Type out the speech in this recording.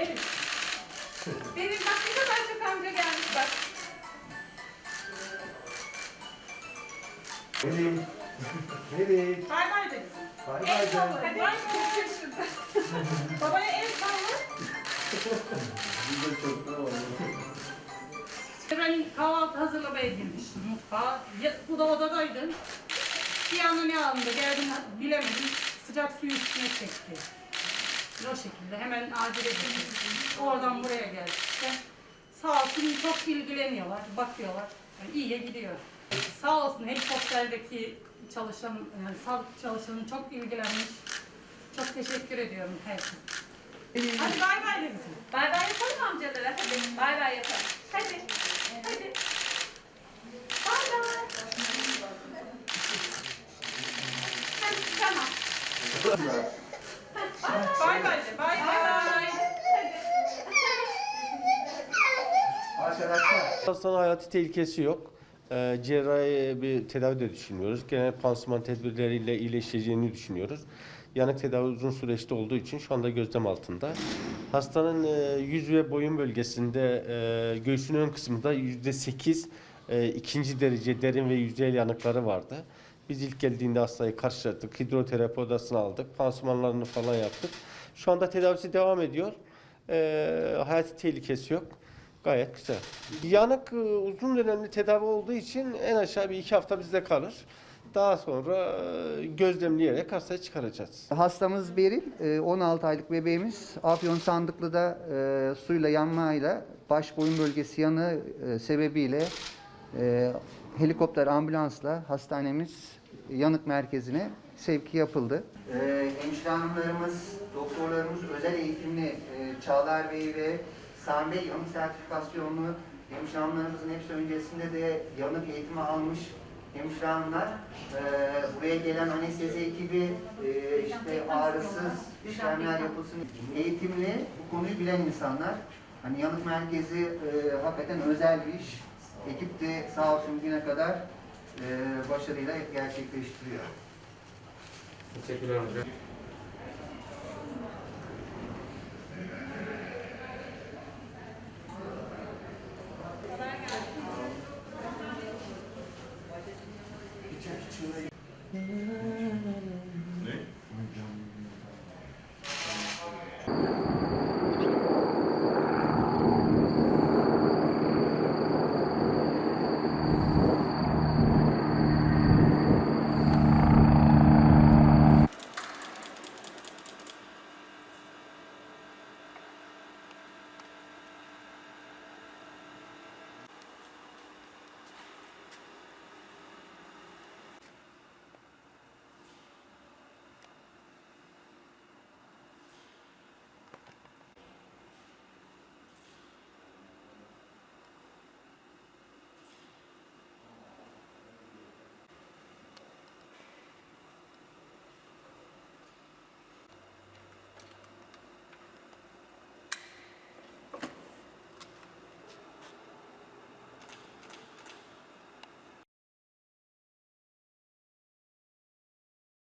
Benim. Benim bak ne kadar çok amca gelmiş bak. Melih. Melih. Bay bay de. Bay bay salla. de. Hadi bay bay. Babaya el salla. Biz de çok da oldu. Ben kahvaltı hazırlamaya girmiştim mutfağa. Bu da odadaydı. Bir anda ne alındı geldim bilemedim. Sıcak suyu üstüne çekti. O şekilde hemen gittim. Oradan buraya geldik işte. Sağ olsun çok ilgileniyorlar, bakıyorlar. Yani iyiye gidiyor. Sağ olsun helikopterdeki çalışan, yani sağlık çalışanı çok ilgilenmiş. Çok teşekkür ediyorum herkese. Hadi bay bay de bize. Bay bay yapalım amcalara. Hadi bay bay yapalım. Hadi. Hadi. Bay bay. Hadi tamam. Bay bay bay bay. Arkadaşlar. Hastanın hayati tehlikesi yok. Ee, cerrahi bir tedavi de düşünüyoruz. Genel pansuman tedbirleriyle iyileşeceğini düşünüyoruz. Yanık tedavi uzun süreçte olduğu için şu anda gözlem altında. Hastanın e, yüz ve boyun bölgesinde e, göğsün ön kısmında yüzde sekiz e, ikinci derece derin ve yüzeyel yanıkları vardı. Biz ilk geldiğinde hastayı karşıladık. Hidroterapi odasına aldık. Pansumanlarını falan yaptık. Şu anda tedavisi devam ediyor. E, hayati tehlikesi yok. Gayet güzel. Yanık e, uzun dönemli tedavi olduğu için en aşağı bir iki hafta bizde kalır. Daha sonra e, gözlemleyerek hastayı çıkaracağız. Hastamız Beril, e, 16 aylık bebeğimiz Afyon Sandıklı'da e, suyla yanmayla baş boyun bölgesi yanı e, sebebiyle e, helikopter ambulansla hastanemiz yanık merkezine sevki yapıldı. E, hemşire hanımlarımız, doktorlarımız özel eğitimli e, Çağlar Bey ve Sami Bey yanık sertifikasyonlu hemşire hanımlarımızın hepsi öncesinde de yanık eğitimi almış hemşire hanımlar. E, buraya gelen anestezi ekibi e, işte ağrısız işlemler yapılsın. Eğitimli, bu konuyu bilen insanlar. Hani yanık merkezi e, hakikaten özel bir iş. Ekip de sağ olsun bugüne kadar e, başarıyla gerçekleştiriyor. Teşekkürler hocam. Mm-hmm.